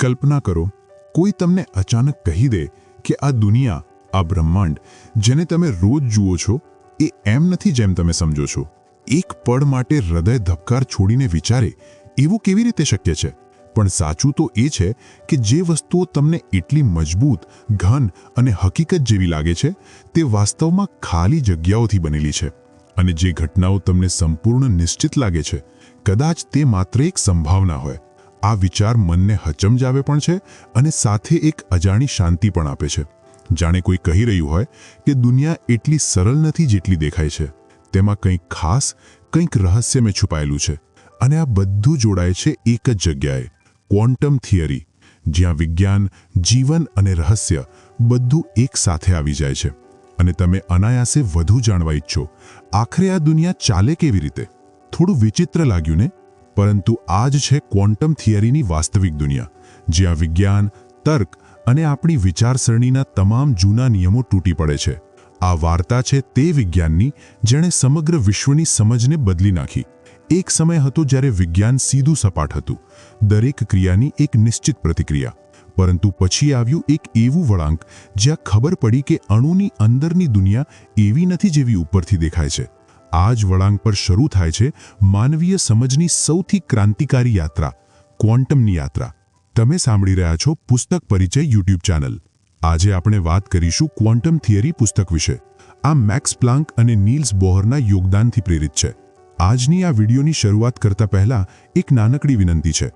કલ્પના કરો, કોઈ તમને અચાનક કહી દે કે આ દુનિયા, આ બ્રહ્માંડ, જેને તમે રોજ જુઓ છો, એ એમ નથી જેમ તમે સમજો છો. એક પળ માટે હૃદય ધબકાર છોડીને વિચારે, એવું કેવી રીતે શક્ય છે? પણ સાચું તો એ છે કે જે વસ્તુઓ તમને એટલી મજબૂત, ઘન અને હકીકત જેવી લાગે છે, તે વાસ્તવમાં ખાલી જગ્યાઓથી બનેલી છે. અને જે ઘટનાઓ તમને સંપૂર્ણ નિશ્ચિત લાગે છે, કદાચ તે માત્ર એક સંભાવના હોય. આ વિચાર મનને હચમજાવે પણ છે અને સાથે એક અજાણી શાંતિ પણ આપે છે. જાણે કોઈ કહી રહ્યું હોય કે દુનિયા એટલી સરળ નથી જેટલી દેખાય છે. તેમાં કંઈક ખાસ, કંઈક રહસ્યમે છુપાયેલું છે અને આ બધું જોડાય છે એક જ જગ્યાએ, ક્વોન્ટમ થિયરી, જ્યાં વિજ્ઞાન, જીવન અને રહસ્ય બધું એક સાથે આવી જાય છે. અને તમે અનાયાસે વધુ જાણવા ઈચ્છો, આખરે આ દુનિયા ચાલે કેવી રીતે? થોડું વિચિત્ર લાગ્યું ને? પરંતુ આ જ છે ક્વોન્ટમ થિયરીની વાસ્તવિક દુનિયા, જ્યાં વિજ્ઞાન, તર્ક અને આપણી વિચારસરણીના તમામ જૂના નિયમો તૂટી પડે છે. આ વાર્તા છે તે વિજ્ઞાનની, જેણે સમગ્ર વિશ્વની સમજને બદલી નાખી. એક સમય હતો જ્યારે વિજ્ઞાન સીધું સપાટ હતું, દરેક ક્રિયાની એક નિશ્ચિત પ્રતિક્રિયા. પરંતુ પછી આવ્યું એક એવું વળાંક, જ્યાં ખબર પડી કે અણુની અંદરની દુનિયા એવી નથી જેવી ઉપરથી દેખાય છે. આ જ વળાંક પર શરૂ થાય છે માનવીય સમજની સૌથી ક્રાંતિકારી યાત્રા, ક્વોન્ટમની યાત્રા. તમે સાંભળી રહ્યા છો પુસ્તક પરિચય યુટ્યુબ ચેનલ. આજે આપણે વાત કરીશું ક્વોન્ટમ થિયરી પુસ્તક વિશે. આ મેક્સ પ્લાન્ક અને નીલ્સ બોહરના યોગદાનથી પ્રેરિત છે. આજની આ વિડીયોની શરૂઆત કરતા પહેલા એક નાનકડી વિનંતી છે.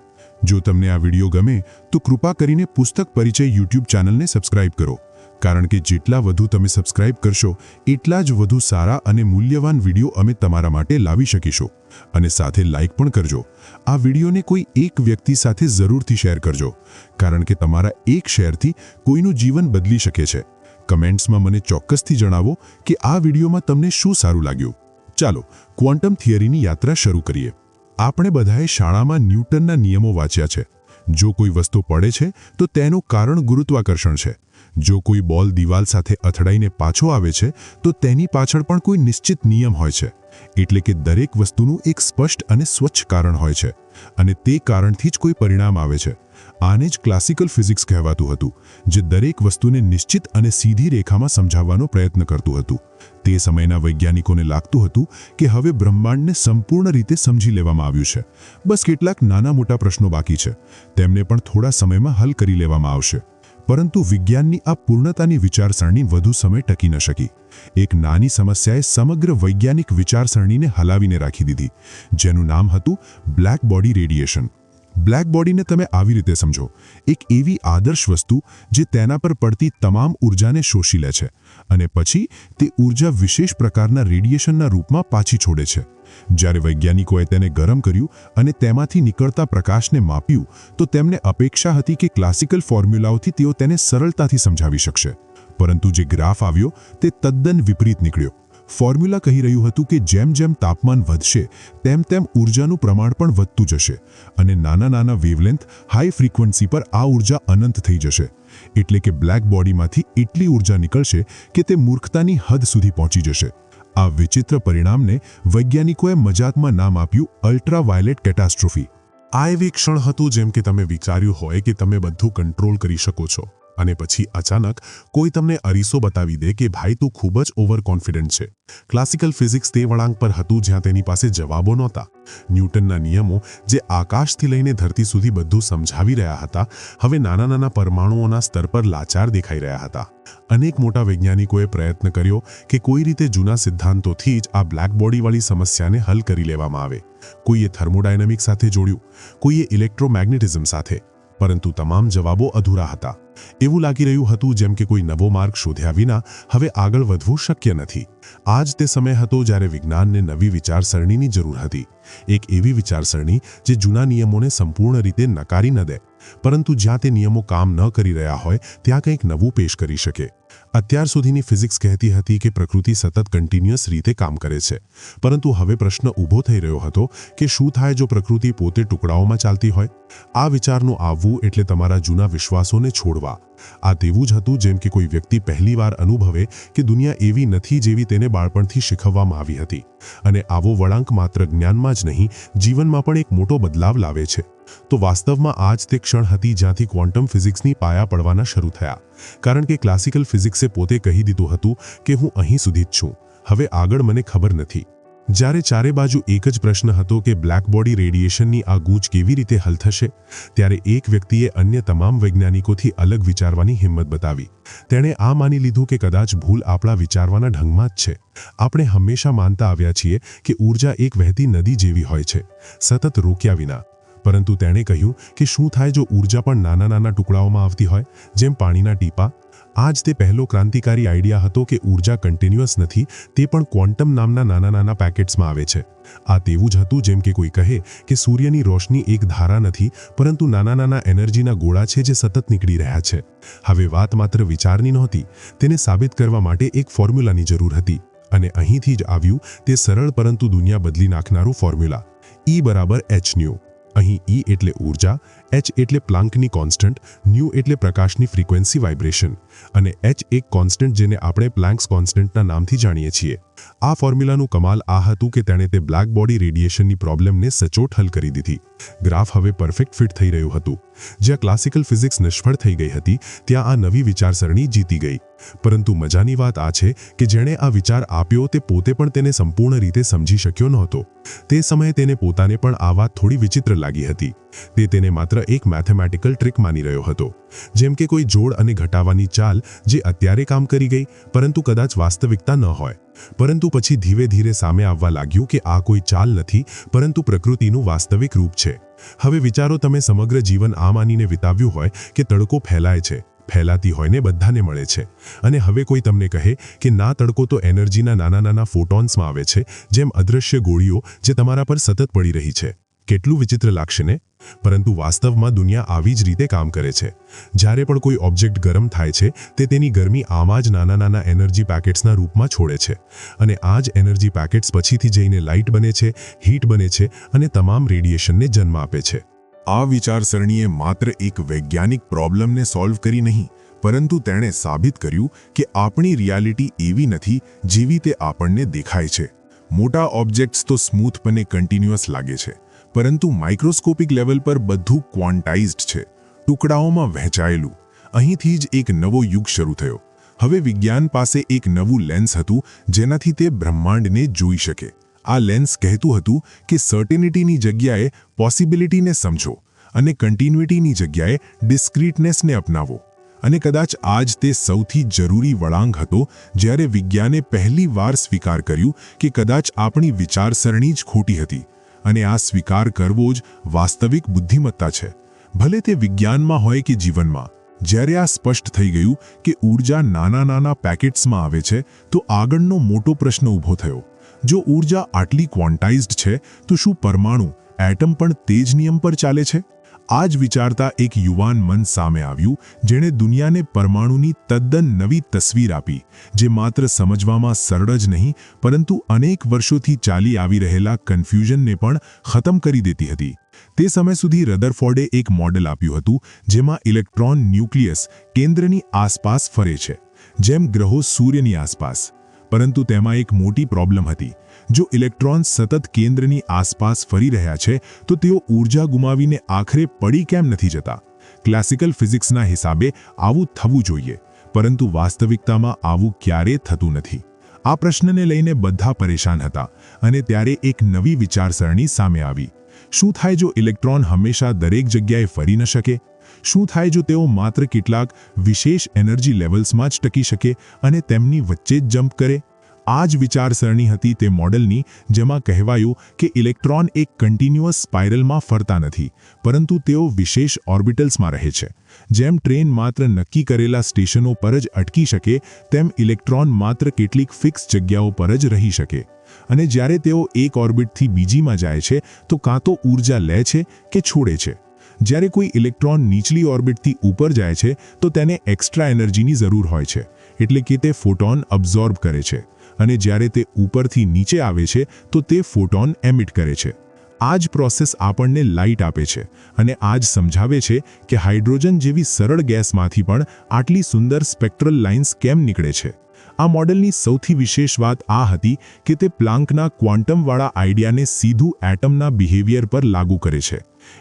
જો તમને આ વીડિયો ગમે, તો કૃપા કરીને પુસ્તક પરિચય યુટ્યુબ ચેનલને સબસ્ક્રાઇબ કરો. કારણ કે જેટલા વધુ તમે સબસ્ક્રાઇબ કરશો, એટલા જ વધુ સારા અને મૂલ્યવાન વીડિયો અમે તમારા માટે લાવી શકીશું. અને સાથે લાઇક પણ કરજો. આ વિડીયોને કોઈ એક વ્યક્તિ સાથે જરૂરથી શેર કરજો. કારણ કે તમારા એક શેરથી કોઈનું જીવન બદલી શકે છે. કમેન્ટ્સમાં મને ચોક્કસથી જણાવો કે આ વિડીયોમાં તમને શું સારું લાગ્યું. ચાલો ક્વોન્ટમ થિયરીની યાત્રા શરૂ કરીએ. આપણે બધાએ શાળામાં ન્યૂટનના નિયમો વાંચ્યા છે. જો કોઈ વસ્તુ પડે છે, તો તેનું કારણ ગુરુત્વાકર્ષણ છે. જો કોઈ બોલ દિવાલ સાથે અથડાઈને પાછો આવે છે, તો તેની પાછળ પણ કોઈ નિશ્ચિત નિયમ હોય છે. એટલે કે દરેક વસ્તુનું એક સ્પષ્ટ અને સ્વચ્છ કારણ હોય છે. અને તે કારણથી જ કોઈ પરિણામ આવે છે. આને જ ક્લાસિકલ ફિઝિક્સ કહેવાતું હતું, જે દરેક વસ્તુને નિશ્ચિત અને સીધી રેખામાં સમજાવવાનો પ્રયત્ન કરતું હતું. તે સમયના વૈજ્ઞાનિકોને લાગતું હતું કે હવે બ્રહ્માંડને સંપૂર્ણ રીતે સમજી લેવામાં આવ્યું છે. બસ કેટલાક નાના મોટા પ્રશ્નો બાકી છે. તેમને પણ થોડા સમયમાં હલ કરી લેવામાં આવશે. પરંતુ વિજ્ઞાનની આ પૂર્ણતાની વિચારસરણી વધુ સમય ટકી ન શકી. એક નાની સમસ્યાએ સમગ્ર વૈજ્ઞાનિક વિચારસરણીને હલાવીને રાખી દીધી, જેનું નામ હતું બ્લેક બોડી રેડિયેશન. બ્લેક બોડીને તમે આવી રીતે સમજો. એક એવી આદર્શ વસ્તુ જે તેના પર પડતી તમામ ઉર્જાને શોષી લે છે. અને પછી તે ઊર્જા વિશેષ પ્રકારના રેડિયેશનના રૂપમાં પાછી છોડે છે. જ્યારે વૈજ્ઞાનિકોએ તેને ગરમ કર્યું અને તેમાંથી નીકળતા પ્રકાશને માપ્યું, તો તેમને અપેક્ષા હતી કે ક્લાસિકલ ફોર્મ્યુલાઓથી તેઓ તેને સરળતાથી સમજાવી શકશે. પરંતુ જે ગ્રાફ આવ્યો, તે તદ્દન વિપરીત નીકળ્યો. ફોર્મ્યુલા કહી રહ્યું હતું કે જેમ જેમ તાપમાન વધશે, તેમ તેમ ઉર્જાનું પ્રમાણ પણ વધતું જશે અને નાના નાના વેવલેન્થ હાઈ ફ્રીક્વન્સી પર આ ઊર્જા અનંત થઈ જશે. એટલે કે બ્લેક બોડીમાંથી એટલી ઊર્જા નીકળશે કે તે મૂર્ખતાની હદ સુધી પહોંચી જશે. આ વિચિત્ર પરિણામને વૈજ્ઞાનિકોએ મજાકમાં નામ આપ્યું અલ્ટ્રાવાયોલેટ કેટાસ્ટ્રોફી આ એવી ક્ષણ હતું જેમ કે તમે વિચાર્યું હોય કે તમે બધું કંટ્રોલ કરી શકો છો. અને પછી અચાનક કોઈ તમને અરીસો બતાવી દે કે ભાઈ, તું ખૂબ જ ઓવર કોન્ફિડન્ટ છે. ક્લાસિકલ ફિઝિક્સ તે વળાંક પર હતું જ્યાં તેની પાસે જવાબો નહોતા. ન્યૂટનના નિયમો જે આકાશથી લઈને ધરતી સુધી બધું સમજાવી રહ્યા હતા, હવે નાના નાના પરમાણુઓના સ્તર પર લાચાર દેખાઈ રહ્યા હતા. અનેક મોટા વૈજ્ઞાનિકોએ પ્રયત્ન કર્યો કે કોઈ રીતે જૂના સિદ્ધાંતોથી જ આ બ્લેક બોડીવાળી સમસ્યાને હલ કરી લેવામાં આવે. કોઈએ થર્મોડાયનેમિક સાથે જોડ્યું, કોઈએ ઇલેક્ટ્રોમેગ્નેટિઝમ સાથે. પરંતુ તમામ જવાબો અધૂરા હતા. એવું લાગી રહ્યું હતું જેમ કે કોઈ નવો માર્ગ શોધ્યા વિના હવે આગળ વધવું શક્ય નથી. આ જ તે સમય હતો જ્યારે વિજ્ઞાનને નવી વિચારસરણીની જરૂર હતી. એક એવી વિચારસરણી જે જૂના નિયમોને સંપૂર્ણ રીતે નકારી ન દે. પરંતુ જ્યાં તે નિયમો કામ ન કરી રહ્યા હોય, ત્યાં કંઈક નવું પેશ કરી શકે. અત્યાર સુધીની ફિઝિક્સ કહેતી હતી કે પ્રકૃતિ સતત કન્ટિન્યુઅસ રીતે કામ કરે છે. પરંતુ હવે પ્રશ્ન ઊભો થઈ રહ્યો હતો કે શું થાય જો પ્રકૃતિ પોતે ટુકડાઓમાં ચાલતી હોય? આ વિચારનું આવવું એટલે તમારા જૂના વિશ્વાસોને છોડવા. આ તેવું જ હતું જેમ કે કોઈ વ્યક્તિ પહેલીવાર અનુભવે કે દુનિયા એવી નથી જેવી તેને બાળપણથી શીખવવામાં આવી હતી. અને આવો વળાંક માત્ર જ્ઞાનમાં જ નહીં, જીવનમાં પણ એક મોટો બદલાવ લાવે છે. તો વાસ્તવમાં આ જ તે ક્ષણ હતી જ્યાંથી ક્વોન્ટમ ફિઝિક્સની પાયા પડવાના શરૂ થયા. કારણ કે ક્લાસિકલ ફિઝિક્સે પોતે કહી દીધું હતું કે હું અહીં સુધી જ છું. હવે આગળ મને ખબર નથી. જ્યારે ચારે બાજુ એક જ પ્રશ્ન હતો કે બ્લેક બોડી રેડિયેશનની આ ગૂંચ કેવી રીતે હલ થશે, ત્યારે એક વ્યક્તિએ અન્ય તમામ વૈજ્ઞાનિકોથી અલગ વિચારવાની હિંમત બતાવી. તેણે આ માની લીધું કે કદાચ ભૂલ આપણા વિચારવાના ઢંગમાં જ છે. આપણે હંમેશા માનતા આવ્યા છીએ કે ઊર્જા એક વહેતી નદી જેવી હોય છે, સતત રોક્યા વિના. પરંતુ તેણે કહ્યું કે શું થાય જો ઊર્જા પણ નાના નાના ટુકડાઓમાં આવતી હોય, જેમ પાણીના ટીપા? આ જ તે પહેલો ક્રાંતિકારી આઈડિયા હતો કે ઊર્જા કન્ટિન્યુઅસ નથી, તે પણ ક્વોન્ટમ નામના નાના નાના પેકેટ્સમાં આવે છે. આ તેવું જ હતું જેમ કે કોઈ કહે કે સૂર્યની રોશની એક ધારા નથી, પરંતુ નાના નાના એનર્જીના ગોળા છે જે સતત નીકળી રહ્યા છે. હવે વાત માત્ર વિચારની નહોતી, તેને સાબિત કરવા માટે એક ફોર્મ્યુલાની જરૂર હતી. અને અહીંથી જ આવ્યું તે સરળ પરંતુ દુનિયા બદલી નાખનારું ફોર્મ્યુલા. ઈ બરાબર એચ ન્યુ. અહીં ઈ એટલે ઊર્જા એચ એટલે પ્લાન્કની કોન્સ્ટન્ટ ન્યૂ એટલે પ્રકાશની ફ્રીક્વન્સી વાઇબ્રેશન અને એચ એક કોન્સ્ટન્ટ જેને આપણે પ્લાન્ક્સ કોન્સ્ટન્ટના નામથી જાણીએ છીએ. આ ફોર્મ્યુલાનું કમાલ આ હતું કે તેણે તે બ્લેક બોડી રેડિયેશનની પ્રોબ્લેમને સચોટ હલ કરી દીધી. ગ્રાફ હવે પરફેક્ટ ફિટ થઈ રહ્યું હતું. જ્યાં ક્લાસિકલ ફિઝિક્સ નિષ્ફળ થઈ ગઈ હતી, ત્યાં આ નવી વિચારસરણી જીતી ગઈ. પરંતુ મજાની વાત આ છે કે જેણે આ વિચાર આપ્યો તે પોતે પણ તેને સંપૂર્ણ રીતે સમજી શક્યો નહોતો. તે સમયે તેને પોતાને પણ આ વાત થોડી વિચિત્ર લાગી હતી. તે તેને માત્ર એક મેથેમેટિકલ ટ્રિક માની રહ્યો હતો. જેમ કે કોઈ જોડ અને ઘટાવાની ચાલ જે અત્યારે કામ કરી ગઈ, પરંતુ કદાચ વાસ્તવિકતા ન હોય. પરંતુ પછી ધીરે ધીરે સામે આવવા લાગ્યું કે આ કોઈ ચાલ નથી, પરંતુ પ્રકૃતિનું વાસ્તવિક રૂપ છે. હવે વિચારો તમે સમગ્ર જીવન આ માનીને વિતાવ્યું હોય કે તડકો ફેલાય છે, ફેલાતી હોય ને બધાને મળે છે. અને હવે કોઈ તમને કહે કે ના, તડકો તો એનર્જીના નાના નાના ફોટોન્સમાં આવે છે, જેમ અદૃશ્ય ગોળીઓ જે તમારા પર સતત પડી રહી છે. કેટલું વિચિત્ર લાગશે ને? પરંતુ વાસ્તવમાં દુનિયા આવી જ રીતે કામ કરે છે. જ્યારે પણ કોઈ ઓબ્જેક્ટ ગરમ થાય છે, તે તેની ગરમી આમાં જ નાના નાના એનર્જી પેકેટ્સના રૂપમાં છોડે છે. અને આ જ એનર્જી પેકેટ્સ પછીથી જઈને લાઇટ બને છે, હીટ બને છે અને તમામ રેડિયેશનને જન્મ આપે છે. આ વિચારસરણીએ માત્ર એક વૈજ્ઞાનિક પ્રોબ્લેમને સોલ્વ કરી નહીં, પરંતુ તેણે સાબિત કર્યું કે આપણી રિયાલિટી એવી નથી જેવી તે આપણને દેખાય છે. મોટા ઓબ્જેક્ટ્સ તો સ્મૂથપણે કન્ટિન્યુઅસ લાગે છે. પરંતુ માઇક્રોસ્કોપિક લેવલ પર બધું ક્વોન્ટાઇઝ્ડ છે. ટુકડાઓમાં વહેંચાયેલું. અહીંથી જ એક નવો યુગ શરૂ થયો. હવે વિજ્ઞાન પાસે એક નવું લેન્સ હતું, જેનાથી તે બ્રહ્માંડને જોઈ શકે. આ લેન્સ કહેતું હતું કે સર્ટેનિટીની જગ્યાએ પોસિબિલિટીને સમજો અને કન્ટિન્યુટીની જગ્યાએ ડિસ્ક્રીટનેસને અપનાવો. અને કદાચ આજ તે સૌથી જરૂરી વળાંક હતો, જ્યારે વિજ્ઞાને પહેલી વાર સ્વીકાર કર્યું કે કદાચ આપણી વિચારસરણી જ ખોટી હતી. અને આ સ્વીકાર કરવો જ વાસ્તવિક બુદ્ધિમત્તા છે. ભલે તે વિજ્ઞાનમાં હોય કે જીવનમાં. જ્યારે આ સ્પષ્ટ થઈ ગયું કે ઊર્જા નાના નાના પેકેટ્સમાં આવે છે, તો આગળનો મોટો પ્રશ્ન ઊભો થયો. જો ઊર્જા આટલી ક્વોન્ટાઇઝ્ડ છે, તો શું પરમાણુ એટમ પણ તે જ નિયમ પર ચાલે છે? આ જ વિચારતા એક યુવાન મન સામે આવ્યું, જેણે દુનિયાને પરમાણુની તદ્દન નવી તસવીર આપી, જે માત્ર સમજવામાં સરળ જ નહીં, પરંતુ અનેક વર્ષોથી ચાલી આવી રહેલા કન્ફ્યુઝનને પણ ખતમ કરી દેતી હતી. તે સમય સુધી રદરફોર્ડે એક મોડેલ આપ્યું હતું, જેમાં ઇલેક્ટ્રોન ન્યુક્લિયસ કેન્દ્રની આસપાસ ફરે છે, જેમ ગ્રહો સૂર્યની આસપાસ. પરંતુ તેમાં એક મોટી પ્રોબ્લેમ હતી જો ઇલેક્ટ્રોન્સ સતત કેન્દ્રની આસપાસ ફરી રહ્યા છે, તો તેઓ ઊર્જા ગુમાવીને આખરે પડી કેમ નથી જતા? ક્લાસિકલ ફિઝિક્સના હિસાબે આવું થવું જોઈએ, પરંતુ વાસ્તવિકતામાં આવું ક્યારેય થતું નથી? આ પ્રશ્નને લઈને બધા પરેશાન હતા, અને ત્યારે એક નવી વિચારસરણી સામે આવી. શું થાય જો ઇલેક્ટ્રોન હંમેશા દરેક જગ્યાએ ફરી ન શકે? શું થાય જો તેઓ માત્ર કેટલાક વિશેષ એનર્જી લેવલ્સમાં જ ટકી શકે અને તેમની વચ્ચે જ જમ્પ કરે? આ જ વિચારસરણી હતી તે મોડેલની, જેમાં કહેવાયું કે ઇલેક્ટ્રોન એક કન્ટિન્યુઅસ સ્પાઇરલમાં ફરતા નથી, પરંતુ તેઓ વિશેષ ઓર્બિટલ્સમાં રહે છે. જેમ ટ્રેન માત્ર નક્કી કરેલા સ્ટેશનો પર જ અટકી શકે, તેમ ઇલેક્ટ્રોન માત્ર કેટલીક ફિક્સ જગ્યાઓ પર જ રહી શકે. અને જ્યારે તેઓ એક ઓર્બિટથી બીજીમાં જાય છે, તો કાં તો ઊર્જા લે છે કે છોડે છે. જ્યારે કોઈ ઇલેક્ટ્રોન નીચલી ઓર્બિટથી ઉપર જાય છે, તો તેને એક્સ્ટ્રા એનર્જીની જરૂર હોય છે, એટલે કે તે ફોટોન અબ્ઝોર્બ કરે છે. અને જ્યારે તે ઉપરથી નીચે આવે છે, તો તે ફોટોન એમિટ કરે છે. આ જ પ્રોસેસ આપણને લાઇટ આપે છે અને આ જ સમજાવે છે કે હાઇડ્રોજન જેવી સરળ ગેસમાંથી પણ આટલી સુંદર સ્પેક્ટ્રલ લાઇન્સ કેમ નીકળે છે. આ મોડેલની સૌથી વિશેષ વાત આ હતી કે તે પ્લાન્કના ક્વોન્ટમવાળા આઈડિયાને સીધું એટમના બિહેવિયર પર લાગુ કરે છે.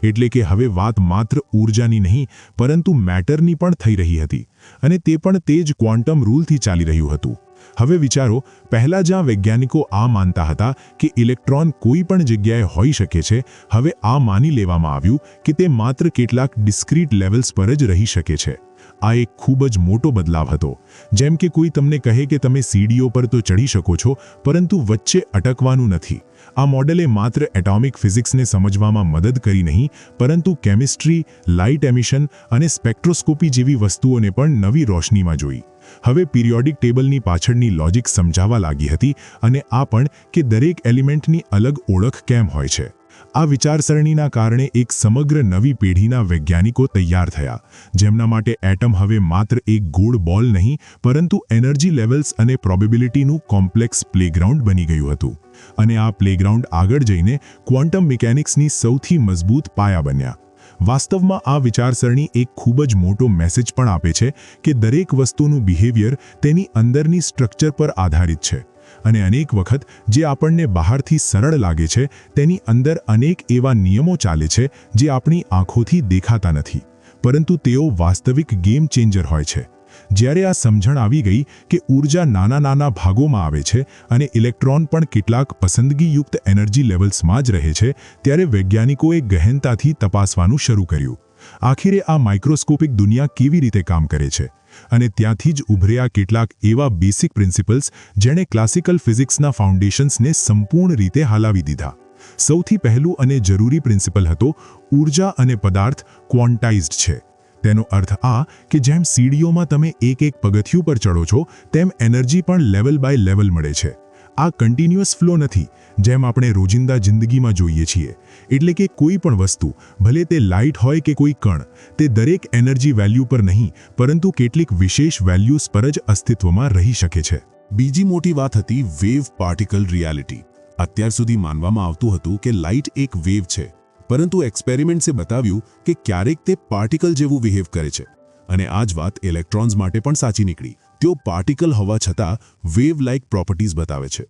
એટલે કે હવે વાત માત્ર ઊર્જાની નહીં, પરંતુ મેટરની પણ થઈ રહી હતી અને તે પણ તે જ ક્વોન્ટમ રૂલથી ચાલી રહ્યું હતું. હવે વિચારો, પહેલા જ્યાં વૈજ્ઞાનિકો આ માનતા હતા કે ઇલેક્ટ્રોન કોઈ પણ જગ્યાએ હોઈ શકે છે. હવે આ માની લેવામાં આવ્યું કે તે માત્ર કેટલાક ડિસ્ક્રીટ લેવલ્સ પર જ રહી શકે છે. આ એક ખૂબ જ મોટો બદલાવ હતો. જેમ કે કોઈ તમને કહે કે તમે સીડીઓ પર તો ચડી શકો છો, પરંતુ વચ્ચે અટકવાનું નથી. આ મોડેલે માત્ર એટોમિક ફિઝિક્સને સમજવામાં મદદ કરી નહીં, પરંતુ કેમિસ્ટ્રી, લાઇટ એમિશન અને સ્પેક્ટ્રોસ્કોપી જેવી વસ્તુઓને પણ નવી રોશનીમાં જોઈ. હવે પિરિયોડિક ટેબલની પાછળની લોજિક સમજાવવા લાગી હતી અને આ પણ કે દરેક એલિમેન્ટની અલગ ઓળખ કેમ હોય છે. આ વિચારસરણીના કારણે એક સમગ્ર નવી પેઢીના વૈજ્ઞાનિકો તૈયાર થયા, જેમના માટે એટમ હવે માત્ર એક ગોળ બોલ નહીં, પરંતુ એનર્જી લેવલ્સ અને પ્રોબેબિલિટીનું કોમ્પ્લેક્સ પ્લેગ્રાઉન્ડ બની ગયું હતું. અને આ પ્લેગ્રાઉન્ડ આગળ જઈને ક્વોન્ટમ મિકેનિક્સની સૌથી મજબૂત પાયા બન્યા. વાસ્તવમાં આ વિચારસરણી એક ખૂબ જ મોટો મેસેજ પણ આપે છે કે દરેક વસ્તુનું બિહેવિયર તેની અંદરની સ્ટ્રક્ચર પર આધારિત છે. અને અનેક વખત જે આપણને બહારથી સરળ લાગે છે, તેની અંદર અનેક એવા નિયમો ચાલે છે જે આપણી આંખોથી દેખાતા નથી. પરંતુ તેઓ વાસ્તવિક ગેમ ચેન્જર હોય છે. જ્યારે આ સમજણ આવી ગઈ કે ઊર્જા નાના નાના ભાગોમાં આવે છે અને ઇલેક્ટ્રોન પણ કેટલાક પસંદગીયુક્ત એનર્જી લેવલ્સમાં જ રહે છે, ત્યારે વૈજ્ઞાનિકોએ ગહેનતાથી તપાસવાનું શરૂ કર્યું. આખરે આ માઇક્રોસ્કોપિક દુનિયા કેવી રીતે કામ કરે છે? અને ત્યાંથી જ ઉભર્યા કેટલાક એવા બેસિક પ્રિન્સિપલ્સ જેણે ક્લાસિકલ ફિઝિક્સના ફાઉન્ડેશન્સને સંપૂર્ણ રીતે હલાવી દીધા. સૌથી પહેલું અને જરૂરી પ્રિન્સિપલ હતો ઊર્જા અને પદાર્થ ક્વોન્ટાઇઝ્ડ છે. તેનો અર્થ આ કે જેમ સીડીઓમાં તમે એક એક પગથિયું પર ચડો છો, તેમ એનર્જી પણ લેવલ બાય લેવલ મળે છે. આ કન્ટિન્યુઅસ ફ્લો નથી, જેમ આપણે રોજિંદા જિંદગીમાં જોઈએ છીએ. એટલે કે કોઈ પણ વસ્તુ, ભલે તે લાઇટ હોય કે કોઈ કણ, તે દરેક એનર્જી વેલ્યુ પર નહીં, પરંતુ કેટલીક વિશેષ વેલ્યુઝ પર જ અસ્તિત્વમાં રહી શકે છે. બીજી મોટી વાત હતી વેવ પાર્ટિકલ રિયાલિટી. અત્યાર સુધી માનવામાં આવતું હતું કે લાઇટ એક વેવ છે. પરંતુ એક્સપેરિમેન્ટ્સે બતાવ્યું કે ક્યારેક તે પાર્ટિકલ જેવું બિહેવ કરે છે. અને આ જ વાત ઇલેક્ટ્રોન્સ માટે પણ સાચી નીકળી. તેઓ પાર્ટિકલ હોવા છતાં વેવ લાઇક પ્રોપર્ટીઝ બતાવે છે.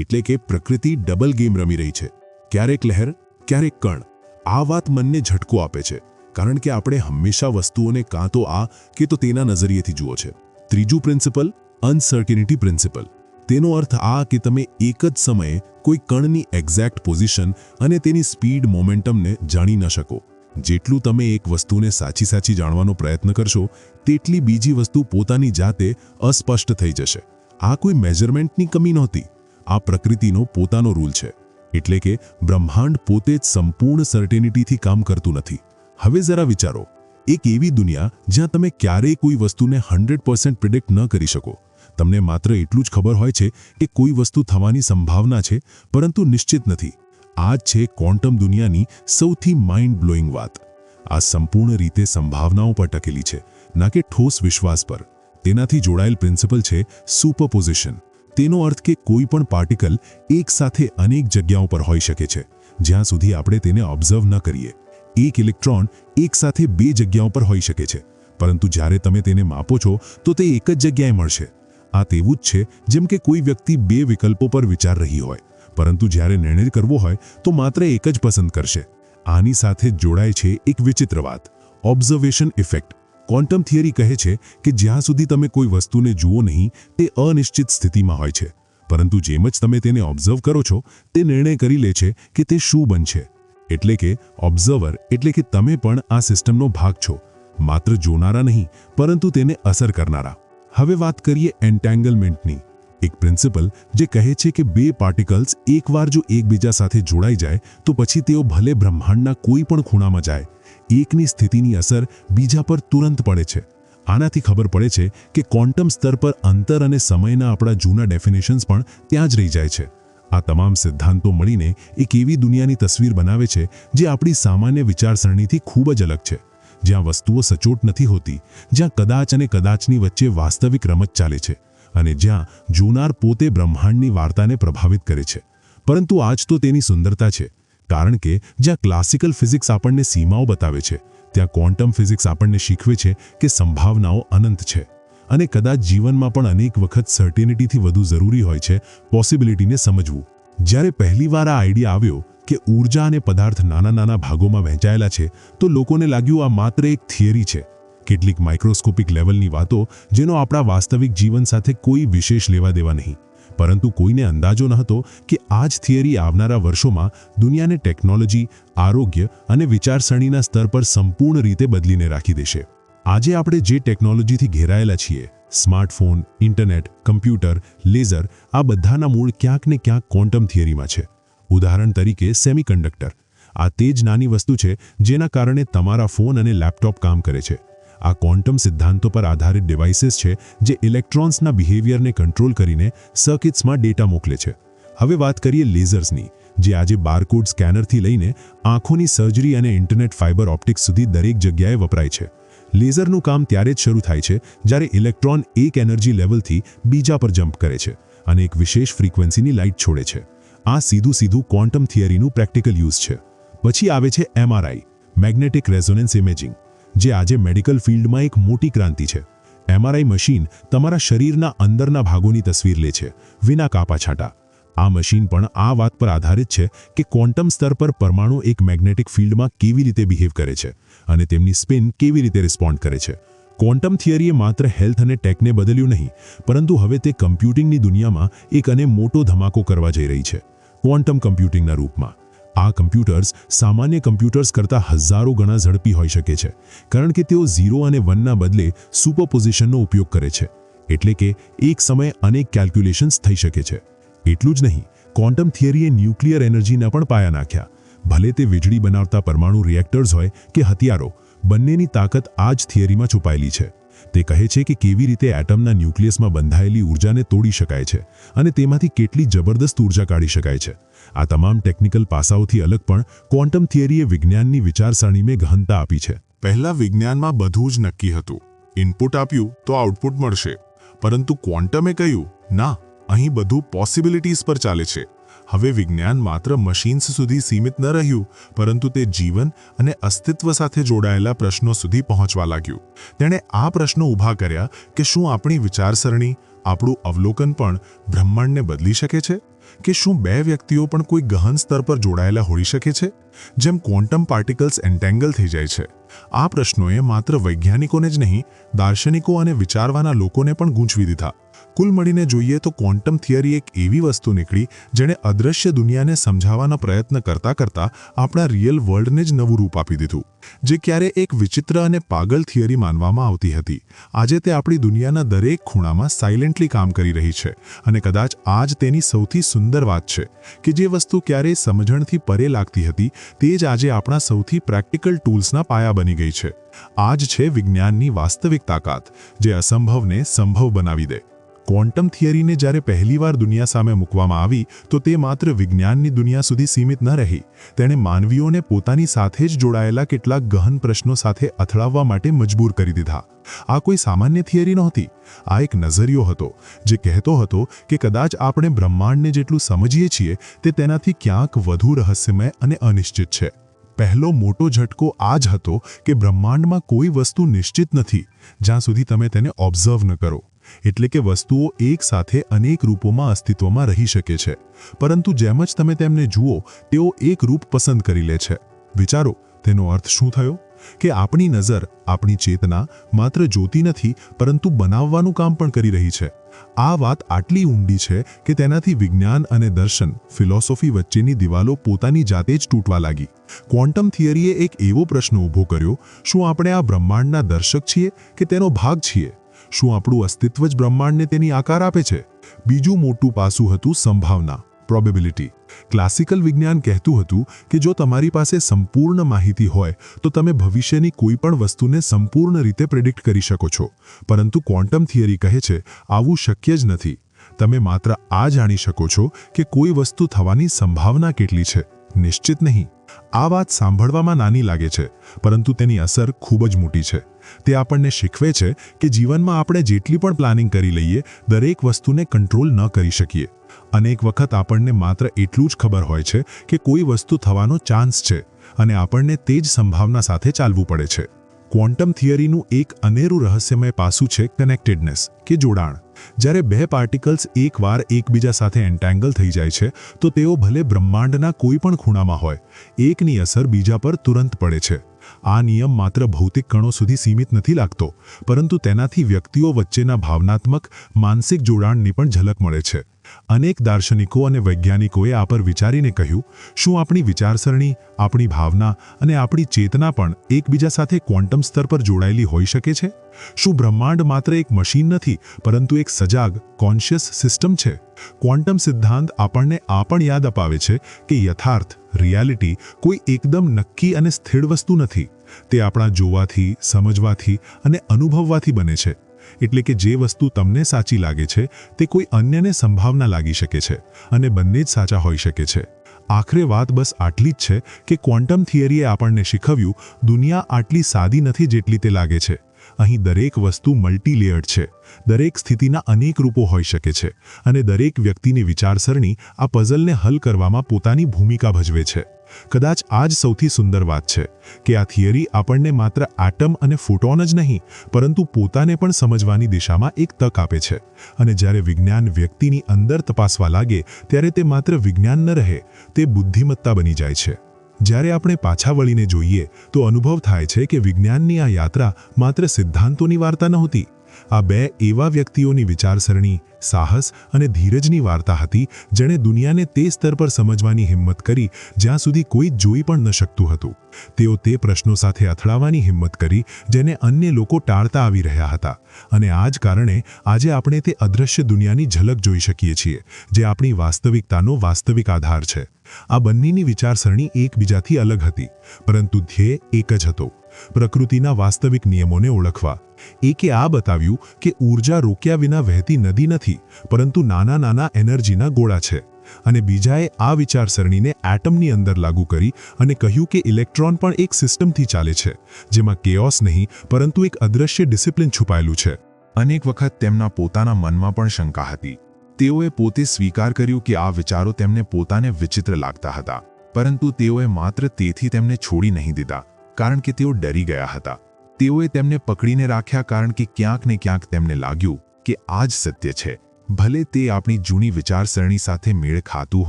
એટલે કે પ્રકૃતિ ડબલ ગેમ રમી રહી છે. ક્યારેક લહેર, ક્યારેક કણ. આ વાત મનને ઝટકો આપે છે. કારણ કે આપણે હંમેશા વસ્તુઓને કાં તો આ કે તો તેના નજરિયેથી જુઓ છે. ત્રીજું પ્રિન્સિપલ અનસર્ટિનિટી પ્રિન્સિપલ તેનો અર્થ આ કે તમે એક જ સમયે કોઈ કણની એક્ઝેક્ટ પોઝિશન અને તેની સ્પીડ મોમેન્ટમને જાણી ન શકો. જેટલું તમે એક વસ્તુને સાચી સાચી જાણવાનો પ્રયત્ન કરશો, તેટલી બીજી વસ્તુ પોતાની જાતે અસ્પષ્ટ થઈ જશે. આ કોઈ મેઝરમેન્ટની કમી નહોતી. આ પ્રકૃતિનો પોતાનો રૂલ છે. એટલે કે બ્રહ્માંડ પોતે જ સંપૂર્ણ સર્ટેનિટીથી કામ કરતું નથી. હવે જરા વિચારો. એક એવી દુનિયા જ્યાં તમે ક્યારેય કોઈ વસ્તુને હંડ્રેડ પ્રિડિક્ટ ન કરી શકો. તમને માત્ર એટલું જ ખબર હોય છે કે કોઈ વસ્તુ થવાની સંભાવના છે, પરંતુ નિશ્ચિત નથી. આ છે ક્વોન્ટમ દુનિયાની સૌથી માઇન્ડ બ્લોઈંગ વાત. આ સંપૂર્ણ રીતે સંભાવનાઓ પર ટકેલી છે, ના કે ઠોસ વિશ્વાસ પર. તેનાથી જોડાયેલ પ્રિન્સિપલ છે સુપરપોઝિશન તેનો અર્થ કે કોઈ પણ પાર્ટિકલ એક સાથે અનેક જગ્યાઓ પર હોઈ શકે છે, જ્યાં સુધી આપણે તેને ઓબ્ઝર્વ ન કરીએ. એક ઇલેક્ટ્રોન એક સાથે બે જગ્યાઓ પર હોઈ શકે છે, પરંતુ જ્યારે તમે તેને માપો છો, તો તે એક જ જગ્યાએ મળશે. આ તેવું જ છે જેમ કે કોઈ વ્યક્તિ બે વિકલ્પો પર વિચાર રહી હોય. પરંતુ જ્યારે નિર્ણય કરવો હોય, તો માત્ર એક જ પસંદ કરશે. આની સાથે જોડાય છે એક વિચિત્ર વાત. ઓબ્ઝર્વેશન ઇફેક્ટ ક્વોન્ટમ થિયરી કહે છે કે જ્યાં સુધી તમે કોઈ વસ્તુને જુઓ નહીં, તે અનિશ્ચિત સ્થિતિમાં હોય છે. પરંતુ જેમ જ તમે તેને ઓબ્ઝર્વ કરો છો, તે નિર્ણય કરી લે છે કે તે શું બનશે. એટલે કે ઓબ્ઝર્વર એટલે કે તમે પણ આ સિસ્ટમનો ભાગ છો. માત્ર જોનારા નહીં, પરંતુ તેને અસર કરનારા. હવે વાત કરીએ એન્ટેંગલમેન્ટની. એક પ્રિન્સિપલ જે કહે છે કે બે પાર્ટિકલ્સ એકવાર જો એકબીજા સાથે જોડાઈ જાય, તો પછી તેઓ ભલે બ્રહ્માંડના કોઈ પણ ખૂણામાં જાય, એકની સ્થિતિની અસર બીજા પર તુરંત પડે છે. આનાથી ખબર પડે છે કે ક્વોન્ટમ સ્તર પર અંતર અને સમયના આપણા જૂના ડેફિનેશન્સ પણ ત્યાં જ રહી જાય છે. આ તમામ સિદ્ધાંતો મળીને એક એવી દુનિયાની તસવીર બનાવે છે જે આપણી સામાન્ય વિચારસરણીથી ખૂબ જ અલગ છે. જ્યાં વસ્તુઓ સચોટ નથી હોતી, જ્યાં કદાચ અને કદાચની વચ્ચે વાસ્તવિક રમત ચાલે છે અને જ્યાં જોનાર પોતે બ્રહ્માંડની વાર્તાને પ્રભાવિત કરે છે. પરંતુ આજ તો તેની સુંદરતા છે, કારણ કે જ્યાં ક્લાસિકલ ફિઝિક્સ આપણને સીમાઓ બતાવે છે, ત્યાં ક્વોન્ટમ ફિઝિક્સ આપણને શીખવે છે કે સંભાવનાઓ અનંત છે અને કદાચ જીવનમાં પણ અનેક વખત સર્ટેનિટીથી વધુ જરૂરી હોય છે પોસિબિલિટીને સમજવું. જ્યારે પહેલીવાર આ આઈડિયા આવ્યો કે ઊર્જા અને પદાર્થ નાના નાના ભાગોમાં વહેંચાયેલા છે, તો લોકોને લાગ્યું આ માત્ર એક થિયરી છે. કેટલીક માઇક્રોસ્કોપિક લેવલની વાતો જેનો આપણા વાસ્તવિક જીવન સાથે કોઈ વિશેષ લેવા દેવા નહીં. પરંતુ કોઈને અંદાજો ન હતો કે આ જ થિયરી આવનારા વર્ષોમાં દુનિયાને ટેકનોલોજી, આરોગ્ય અને વિચારસરણીના સ્તર પર સંપૂર્ણ રીતે બદલીને રાખી દેશે. આજે આપણે જે ટેકનોલોજીથી ઘેરાયેલા છીએ સ્માર્ટફોન, ઇન્ટરનેટ, કમ્પ્યુટર, લેઝર આ બધાના મૂળ ક્યાંક ને ક્યાંક ક્વોન્ટમ થિયરીમાં છે. ઉદાહરણ તરીકે સેમિકન્ડક્ટર. આ તે જ નાની વસ્તુ છે જેના કારણે તમારા ફોન અને લેપટોપ કામ કરે છે. આ ક્વોન્ટમ સિદ્ધાંતો પર આધારિત ડિવાઇસીસ છે જે ઇલેક્ટ્રોન્સના બિહેવિયરને કંટ્રોલ કરીને સર્કિટ્સમાં ડેટા મોકલે છે. હવે વાત કરીએ લેઝર્સની, જે આજે બારકોડ સ્કેનરથી લઈને આંખોની સર્જરી અને ઇન્ટરનેટ ફાઇબર ઓપ્ટિક્સ સુધી દરેક જગ્યાએ વપરાય છે. લેઝરનું કામ ત્યારે જ શરૂ થાય છે જ્યારે ઇલેક્ટ્રોન એક એનર્જી લેવલથી બીજા પર જમ્પ કરે છે અને એક વિશેષ ફ્રીક્વન્સીની લાઇટ છોડે છે. આ સીધું સીધું ક્વોન્ટમ થિયરીનું પ્રેક્ટિકલ યુઝ છે. પછી આવે છે એમઆરઆઈ, મેગ્નેટિક રેઝોનન્સ ઇમેજિંગ, જે આજે મેડિકલ ફિલ્ડમાં એક મોટી ક્રાંતિ છે. એમઆરઆઈ મશીન તમારા શરીરના અંદરના ભાગોની તસવીર લે છે, વિના કાપા છાંટા આ મશીન પણ આ વાત પર આધારિત છે કે ક્વોન્ટમ સ્તર પર પરમાણુ એક મેગ્નેટિક ફિલ્ડમાં કેવી રીતે બિહેવ કરે છે. અને તેમની સ્પિન કેવી રીતે રિસ્પોન્ડ કરે છે. ક્વોન્ટમ થિયરીએ માત્ર હેલ્થ અને ટેકને બદલ્યું નહીં, પરંતુ હવે તે કમ્પ્યુટિંગની દુનિયામાં એક અને મોટો ધમાકો કરવા જઈ રહી છે ક્વોન્ટમ કમ્પ્યુટિંગના રૂપમાં. આ કમ્પ્યુટર્સ સામાન્ય કમ્પ્યુટર્સ કરતાં હજારો ગણા ઝડપી હોઈ શકે છે, કારણ કે તેઓ ઝીરો અને વનના બદલે સુપરપોઝિશનનો ઉપયોગ કરે છે, એટલે કે એક સમયે અનેક કેલ્ક્યુલેશન્સ થઈ શકે છે. એટલું જ નહીં ક્વોન્ટમ થિયરીએ ન્યુક્લિયર એનર્જીના પણ પાયા નાખ્યા ભલે તે વીજળી બનાવતા પરમાણુ રિએક્ટર્સ હોય કે હથિયારો, બંનેની તાકાત આ જ થિયરીમાં છુપાયેલી છે. તે કહે છે કે કેવી રીતે એટમના ન્યુક્લિયસમાં બંધાયેલી ઊર્જાને તોડી શકાય છે અને તેમાંથી કેટલી જબરદસ્ત ઊર્જા કાઢી શકાય છે. આ તમામ ટેકનિકલ પાસાઓથી અલગ પણ ક્વોન્ટમ થિયરીએ વિજ્ઞાનની વિચારસરણીને ગહનતા આપી છે. પહેલા વિજ્ઞાનમાં બધું જ નક્કી હતું. ઇનપુટ આપ્યું તો આઉટપુટ મળશે. પરંતુ ક્વોન્ટમે કહ્યું, ના, અહીં બધું પોસિબિલિટીઝ પર ચાલે છે. હવે વિજ્ઞાન માત્ર મશીન્સ સુધી સીમિત ન રહ્યું, પરંતુ તે જીવન અને અસ્તિત્વ સાથે જોડાયેલા પ્રશ્નો સુધી પહોંચવા લાગ્યું. તેણે આ પ્રશ્નો ઊભા કર્યા કે શું આપણી વિચારસરણી, આપણું અવલોકન પણ બ્રહ્માંડને બદલી શકે છે? કે શું બે વ્યક્તિઓ પણ કોઈ ગહન સ્તર પર જોડાયેલા હોઈ શકે છે? જેમ ક્વોન્ટમ પાર્ટિકલ્સ એન્ટેંગલ થઈ જાય છે. આ પ્રશ્નોએ માત્ર વૈજ્ઞાનિકોને જ નહીં, દાર્શનિકો અને વિચારવાના લોકોને પણ ગૂંચવી દીધા. કુલ મળીને જોઈએ તો ક્વોન્ટમ થિયરી એક એવી વસ્તુ નીકળી જેણે અદ્રશ્ય દુનિયાને સમજાવવાના પ્રયત્ન કરતા કરતા આપણા રિયલ વર્લ્ડને જ નવું રૂપ આપી દીધું, જે ક્યારે એક વિચિત્ર અને પાગલ થિયરી માનવામાં આવતી હતી. આજે તે આપણી દુનિયાના દરેક ખૂણામાં સાયલેન્ટલી કામ કરી રહી છે અને કદાચ આ જ તેની સૌથી સુંદર વાત છે કે જે વસ્તુ ક્યારેય સમજણથી પરે લાગતી હતી તે જ આજે આપણા સૌથી પ્રેક્ટિકલ ટૂલ્સના પાયા બની ગઈ છે. આ જ છે વિજ્ઞાનની વાસ્તવિક તાકાત, જે અસંભવને સંભવ બનાવી દે. ક્વોન્ટમ થિયરીને જ્યારે પહેલીવાર દુનિયા સામે મૂકવામાં આવી, તો તે માત્ર વિજ્ઞાનની દુનિયા સુધી સીમિત ન રહી. તેણે માનવીઓને પોતાની સાથે જ જોડાયેલા કેટલાક ગહન પ્રશ્નો સાથે અથડાવવા માટે મજબૂર કરી દીધા. આ કોઈ સામાન્ય થિયરી નહોતી. આ એક નજરિયો હતો, જે કહેતો હતો કે કદાચ આપણે બ્રહ્માંડને જેટલું સમજીએ છીએ, તે તેનાથી ક્યાંક વધુ રહસ્યમય અને અનિશ્ચિત છે. પહેલો મોટો ઝટકો આ જ હતો કે બ્રહ્માંડમાં કોઈ વસ્તુ નિશ્ચિત નથી, જ્યાં સુધી તમે તેને ઓબ્ઝર્વ ન કરો. એટલે કે વસ્તુઓ એક સાથે અનેક રૂપોમાં અસ્તિત્વમાં રહી શકે છે. પરંતુ જેમ જ તમે તેમને જુઓ, તેઓ એક રૂપ પસંદ કરી લે છે. વિચારો, તેનો અર્થ શું થયો? કે આપણી નજર, આપણી ચેતના માત્ર જોતી નથી, પરંતુ બનાવવાનું કામ પણ કરી રહી છે. આ વાત આટલી ઊંડી છે કે તેનાથી વિજ્ઞાન અને દર્શન, ફિલોસોફી વચ્ચેની દિવાલો પોતાની જાતે જ તૂટવા લાગી. ક્વોન્ટમ થિયરીએ એક એવો પ્રશ્ન ઊભો કર્યો, શું આપણે આ બ્રહ્માંડના દર્શક છીએ કે તેનો ભાગ છીએ? શું આપણું અસ્તિત્વ જ બ્રહ્માંડને તેની આકાર આપે છે? બીજું મોટું પાસું હતું સંભાવના પ્રોબેબિલિટી ક્લાસિકલ વિજ્ઞાન કહેતું હતું કે જો તમારી પાસે સંપૂર્ણ માહિતી હોય, તો તમે ભવિષ્યની કોઈ પણ વસ્તુને સંપૂર્ણ રીતે પ્રેડિક્ટ કરી શકો છો. પરંતુ ક્વોન્ટમ થિયરી કહે છે, આવું શક્ય જ નથી. તમે માત્ર આ જાણી શકો છો કે કોઈ વસ્તુ થવાની સંભાવના કેટલી છે. નિશ્ચિત નહીં. આ વાત સાંભળવામાં નાની લાગે છે, પરંતુ તેની અસર ખૂબ જ મોટી છે. તે આપણને શીખવે છે કે જીવનમાં આપણે જેટલી પણ પ્લાનિંગ કરી લઈએ, દરેક વસ્તુને કંટ્રોલ ન કરી શકીએ. અનેક વખત આપણને માત્ર એટલું જ ખબર હોય છે કે કોઈ વસ્તુ થવાનો ચાન્સ છે, અને આપણને તે જ સંભાવના સાથે ચાલવું પડે છે. ક્વોન્ટમ થિયરીનું એક અનેરું રહસ્યમય પાસું છે કનેક્ટેડનેસ કે જોડાણ. જ્યારે બે પાર્ટિકલ્સ એકવાર એકબીજા સાથે એન્ટેંગલ થઈ જાય છે, તો તેઓ ભલે બ્રહ્માંડના કોઈ પણ ખૂણામાં હોય, એકની અસર બીજા પર તુરંત પડે છે. આ નિયમ માત્ર ભૌતિક કણો સુધી સીમિત નથી લાગતો, પરંતુ તેનાથી વ્યક્તિઓ વચ્ચેના ભાવનાત્મક, માનસિક જોડાણની પણ ઝલક મળે છે. અનેક દાર્શનિકો અને વૈજ્ઞાનિકોએ આ પર વિચારીને કહ્યું, શું આપણી વિચારસરણી, આપણી ભાવના અને આપણી ચેતના પણ એકબીજા સાથે ક્વોન્ટમ સ્તર પર જોડાયેલી હોઈ શકે છે? શું બ્રહ્માંડ માત્ર એક મશીન નથી, પરંતુ એક સજાગ, કોન્શિયસ સિસ્ટમ છે? ક્વોન્ટમ સિદ્ધાંત આપણને આ પણ યાદ અપાવે છે કે યથાર્થ, રિયાલિટી કોઈ એકદમ નક્કી અને સ્થિર વસ્તુ નથી. તે આપણા જોવાથી, સમજવાથી અને અનુભવવાથી બને છે. એટલે કે જે વસ્તુ તમને સાચી લાગે છે, તે કોઈ અન્યને સંભાવના લાગી શકે છે અને બંને જ સાચા હોઈ શકે છે. આખરે વાત બસ આટલી જ છે કે ક્વોન્ટમ થિયરીએ આપણને શીખવ્યું, દુનિયા આટલી સાદી નથી જેટલી તે લાગે છે. અહીં દરેક વસ્તુ મલ્ટીલેયર્ડ છે. દરેક સ્થિતિના અનેક રૂપો હોઈ શકે છે અને દરેક વ્યક્તિની વિચારસરણી આ પઝલને હલ કરવામાં પોતાની ભૂમિકા ભજવે છે. કદાચ આ જ સૌથી સુંદર વાત છે કે આ થિયરી આપણને માત્ર એટમ અને ફોટોન જ નહીં, પરંતુ પોતાને પણ સમજવાની દિશામાં એક તક આપે છે. અને જ્યારે વિજ્ઞાન વ્યક્તિની અંદર તપાસવા લાગે, ત્યારે તે માત્ર વિજ્ઞાન ન રહે, તે બુદ્ધિમત્તા બની જાય છે. જ્યારે આપણે પાછા વળીને જોઈએ તો અનુભવ થાય છે કે વિજ્ઞાનની આ યાત્રા માત્ર સિદ્ધાંતોની વાર્તા નહોતી આ બે એવા વ્યક્તિઓની વિચારસરણી, સાહસ અને ધીરજની વાર્તા હતી, જેણે દુનિયાને તે સ્તર પર સમજવાની હિંમત કરી, જ્યાં સુધી કોઈ જોઈ પણ ન શકતું હતું. તેઓ તે પ્રશ્નો સાથે અથડાવાની હિંમત કરી, જેને અન્ય લોકો ટાળતા આવી રહ્યા હતા. અને આ જ કારણે આજે આપણે તે અદૃશ્ય દુનિયાની ઝલક જોઈ શકીએ છીએ, જે આપણી વાસ્તવિકતાનો વાસ્તવિક આધાર છે. આ બંનેની વિચારસરણી એકબીજાથી અલગ હતી, પરંતુ ધ્યેય એક જ હતો. પ્રકૃતિના વાસ્તવિક નિયમોને ઓળખવા. એકે આ બતાવ્યું કે ઊર્જા રોક્યા વિના વહેતી નદી નથી, પરંતુ નાના નાના એનર્જીના ગોળા છે. અને બીજાએ આ વિચારસરણીને એટમની અંદર લાગુ કરી અને કહ્યું કે ઇલેક્ટ્રોન પણ એક સિસ્ટમથી ચાલે છે, જેમાં કેઓસ નહીં, પરંતુ એક અદૃશ્ય ડિસિપ્લિન છુપાયેલું છે. અનેક વખત તેમના પોતાના મનમાં પણ શંકા હતી. તેઓએ પોતે સ્વીકાર કર્યું કે આ વિચારો તેમને પોતાને વિચિત્ર લાગતા હતા, પરંતુ તેઓએ માત્ર તેથી તેમને છોડી નહીં દીધા. કારણ કે તેઓ ડરી ગયા હતા. તેઓએ તેમને પકડીને રાખ્યા કારણ કે ક્યાંક ને ક્યાંક તેમને લાગ્યું કે આ જ સત્ય છે. ભલે તે આપણી જૂની વિચારસરણી સાથે મેળ ખાતું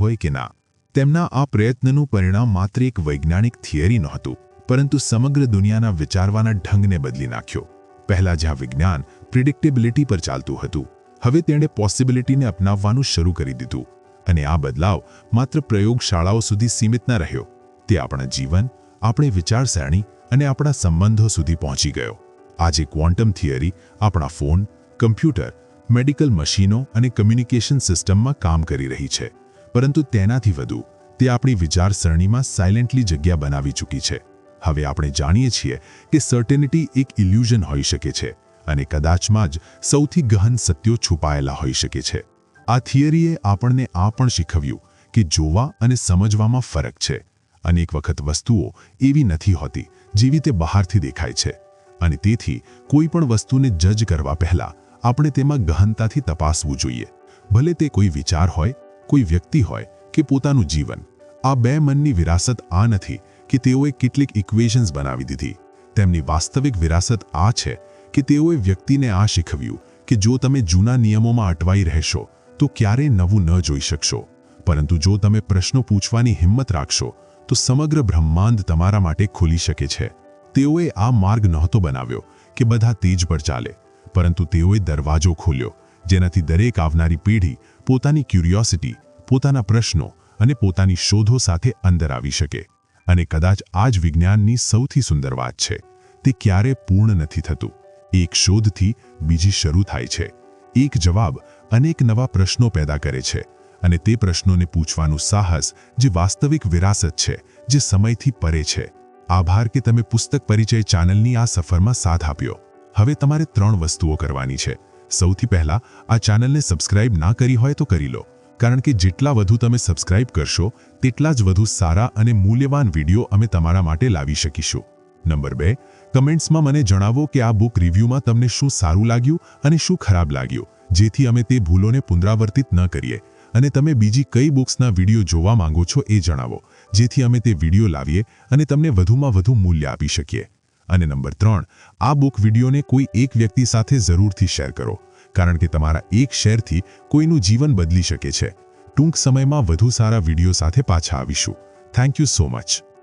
હોય કે ના. તેમના આ પ્રયત્નનું પરિણામ માત્ર એક વૈજ્ઞાનિક થિયરી નહોતું, પરંતુ સમગ્ર દુનિયાના વિચારવાના ઢંગને બદલી નાખ્યો. પહેલા જ્યાં વિજ્ઞાન પ્રિડિક્ટેબિલિટી પર ચાલતું હતું, હવે તેણે પોસિબિલિટીને અપનાવવાનું શરૂ કરી દીધું. અને આ બદલાવ માત્ર પ્રયોગશાળાઓ સુધી સીમિત ન રહ્યો. તે આપણા જીવન આપણી વિચારસરણી અને આપણા સંબંધો સુધી પહોંચી ગયો. આજે ક્વોન્ટમ થિયરી આપણા ફોન, કમ્પ્યુટર, મેડિકલ મશીનો અને કમ્યુનિકેશન સિસ્ટમમાં કામ કરી રહી છે. પરંતુ તેનાથી વધુ, તે આપણી વિચારસરણીમાં સાયલેન્ટલી જગ્યા બનાવી ચૂકી છે. હવે આપણે જાણીએ છીએ કે સર્ટેનિટી એક ઇલ્યુઝન હોઈ શકે છે અને કદાચમાં જ સૌથી ગહન સત્યો છુપાયેલા હોઈ શકે છે. આ થિયરીએ આપણને આ પણ શીખવ્યું કે જોવા અને સમજવામાં ફરક છે. અનેક વખત વસ્તુઓ એવી નથી હોતી જેવી તે બહારથી દેખાય છે. અને તેથી કોઈ પણ વસ્તુને જજ કરવા પહેલા આપણે તેમાં ગહનતાથી તપાસવું જોઈએ. ભલે તે કોઈ વિચાર હોય, કોઈ વ્યક્તિ હોય કે પોતાનું જીવન, આ બે મનની વિરાસત આ નથી કે તેઓએ કેટલીક ઇક્વેશન્સ બનાવી દીધી. તેમની વાસ્તવિક વિરાસત આ છે કે તેઓએ વ્યક્તિને આ શીખવ્યું કે જો તમે જૂના નિયમોમાં અટવાઈ રહેશો, તો ક્યારેય નવું ન જોઈ શકશો. પરંતુ જો તમે પ્રશ્નો પૂછવાની હિંમત રાખશો તો સમગ્ર બ્રહ્માંડ તમારા માટે ખુલી શકે છે. તેઓએ આ માર્ગ નહોતો બનાવ્યો કે બધા તેજ પર ચાલે, પરંતુ તેઓએ દરવાજો ખોલ્યો, જેનાથી દરેક આવનારી પેઢી પોતાની ક્યુરિયોસિટી, પોતાના પ્રશ્નો અને પોતાની શોધો સાથે અંદર આવી શકે. અને કદાચ આ જ વિજ્ઞાનની સૌથી સુંદર વાત છે, તે ક્યારે પૂર્ણ નથી થતું. એક શોધથી બીજી શરૂ થાય છે. એક જવાબ અનેક નવા પ્રશ્નો પેદા કરે છે. અને તે પ્રશ્નોને પૂછવાનું સાહસ જે વાસ્તવિક વિરાસત છે, જે સમયથી પરે છે. આભાર કે તમે પુસ્તક પરિચય ચેનલની આ સફરમાં સાથ આપ્યો. હવે તમારે ત્રણ વસ્તુઓ કરવાની છે. સૌથી પહેલા, આ ચેનલને સબસ્ક્રાઇબ ના કરી હોય તો કરી લો. કારણ કે જેટલા વધુ તમે સબસ્ક્રાઇબ કરશો, તેટલા જ વધુ સારા અને મૂલ્યવાન વીડિયો અમે તમારા માટે લાવી શકીશું. નંબર બે, કમેન્ટ્સમાં મને જણાવો કે આ બુક રિવ્યૂમાં તમને શું સારું લાગ્યું અને શું ખરાબ લાગ્યું, જેથી અમે તે ભૂલોને પુનરાવર્તિત ન કરીએ. અને તમે બીજી કઈ બુક્સના વીડિયો જોવા માંગો છો એ જણાવો, જેથી અમે તે વીડિયો લાવીએ અને તમને વધુમાં વધુ મૂલ્ય આપી શકીએ. અને નંબર ત્રણ, આ બુક વિડીયોને કોઈ એક વ્યક્તિ સાથે જરૂરથી શેર કરો, કારણ કે તમારા એક શેરથી કોઈનું જીવન બદલી શકે છે. ટૂંક સમયમાં વધુ સારા વીડિયો સાથે પાછા આવીશું. Thank you so much